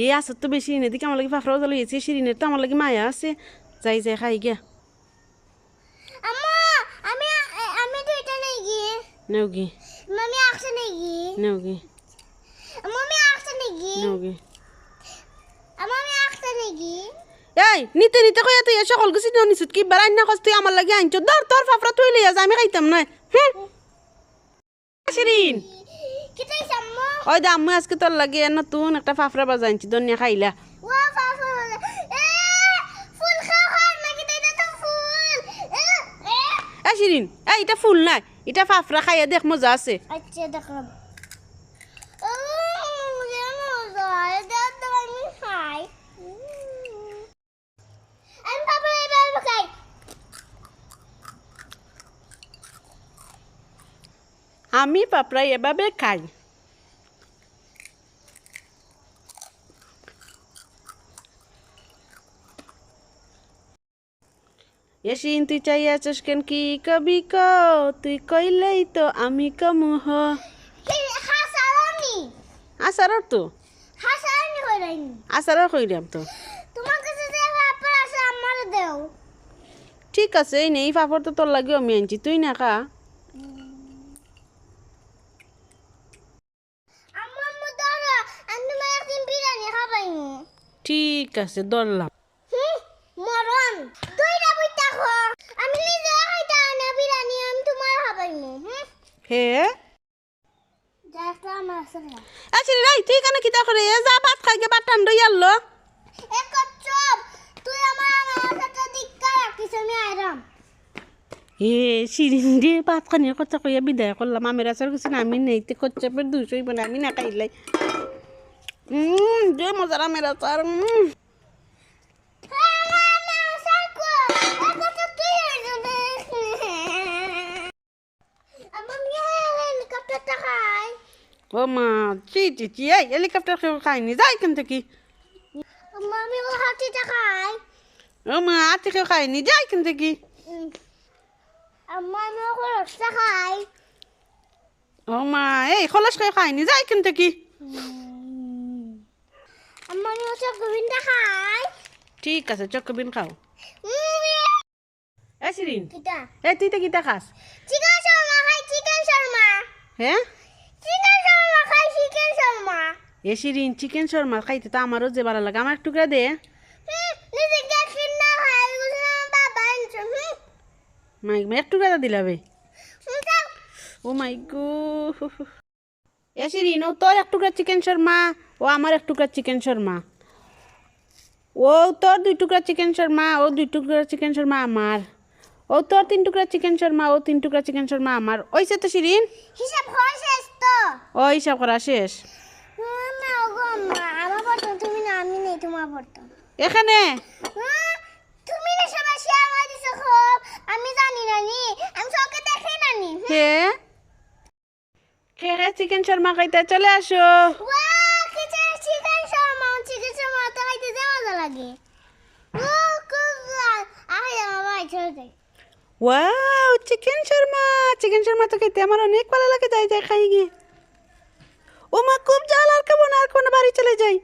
এ আসত তো বেশি এনে দিকে আমার লাগে ফাফড়া জালো এসে শিরিনের তো আমার লাগে মায়া আছে। যাই যাই খাই গিয়া। আম্মা আমি আমি দুইটা নেই গিয়ে নেও গে। মামি একশো নেই গিয়ে মামি একশো নেই গিয়ে মামি একশো নেই এই নিতে নিতে কইয়া তুই সকল কিছু নিও নিছুত কি বেড়াই না তুই আমার লাগে আনছ ধর তোর ফাফড়া তুই লইয়া যা আমি খাইতাম না হুম? শিরিন কিতাই ওই দা আমি আজকে তোর লাগে নতুন একটা ফাফড়া বাজা আনছি দনিয়া খাইলা। এ এ এ। এ শিরিন এই এটা ফুল নাই এটা ফাফড়া খাইয়া দেখ মজা আছে। আচ্ছা দেখলাম। আমি খাই। আমি পাপা এবার খাই। আমি পাপড়া এভাবে খাই। এসিন তুই চাই আছিস কেন কি কবি ক? তুই কইলেই তো আমি কমু হ। হাসারানি। আসার তো? আসার কইরাম তো। ঠিক আছে এই নেই পাপড় তো তোর লাগে আমি আনছি। তুই না খা। ঠিক আছে ধরলাম হুম মরণ দুইটা বইতা খো আমি নিজে খাইতা না বিরিয়ানি আমি তোমার খাবাইনি হুম হে? আচ্ছা রে তুই কেন যা ভাত ভাত ঠান্ডা আমি আইরাম। এ শিরিন দিয়ে ভাত খানির কথা কইয়া বিদায় করলাম। আমের আচার কিছু না আমি নেই তে কচ্চাপের দুশোই বলে আমি না খাইলাই উম যে মজার আমের আচার ও মা চি চি চি এই হেলিকপ্টার কেউ খায়নি যাই কেন থেকে। ও মা আতে কেউ খায়নি যাই কেন থেকে। ও মা এই খলস কেউ খায়নি যাই কেন থেকে। ঠিক আছে চক্কবিন খাও। এ শিরিন এ তুই তো কিতা খাস। চিকেন শর্মা খাই চিকেন শর্মা। হ্যাঁ? চিকেন শর্মা এ শিরিন চিকেন শর্মা খাইতে তো আমারও যে ভালো লাগে। আমার টুকরা দে। টুকরা দিলাবে ও মাই গো। এ শিরিন ও তোর এক টুকরা চিকেন শর্মা ও আমার এক টুকরা চিকেন শর্মা। ও তোর দুই টুকরা চিকেন শর্মা ও দুই টুকরা চিকেন শর্মা আমার। ও তোর তিন টুকরা চিকেন শর্মা ও তিন টুকরা চিকেন শর্মা আমার। ওইসে তো শিরিন? হিসাব হয় শেষ তো। ও হিসাব করা শেষ হুম, না গো মা আমার বর্তন তুমি না এখানে? তুমি না সবাই শেয়ার করে দিছো খুব। আমি জানি না নি আমি সবকে দেখি না নি হে কে চিকেন শর্মা খাইতে? চলে আসো। Chicken shawarma. চিকেন শর্মা তো খাইতে যে মজা লাগে। Wow chicken shawarma. Chicken shawarma তো খেতে আমার অনেক ভালো লাগে। যাই যাই খাই গিয়ে। ও মা খুব জাল আর খাব না আর কোনো বাড়ি চলে যাই।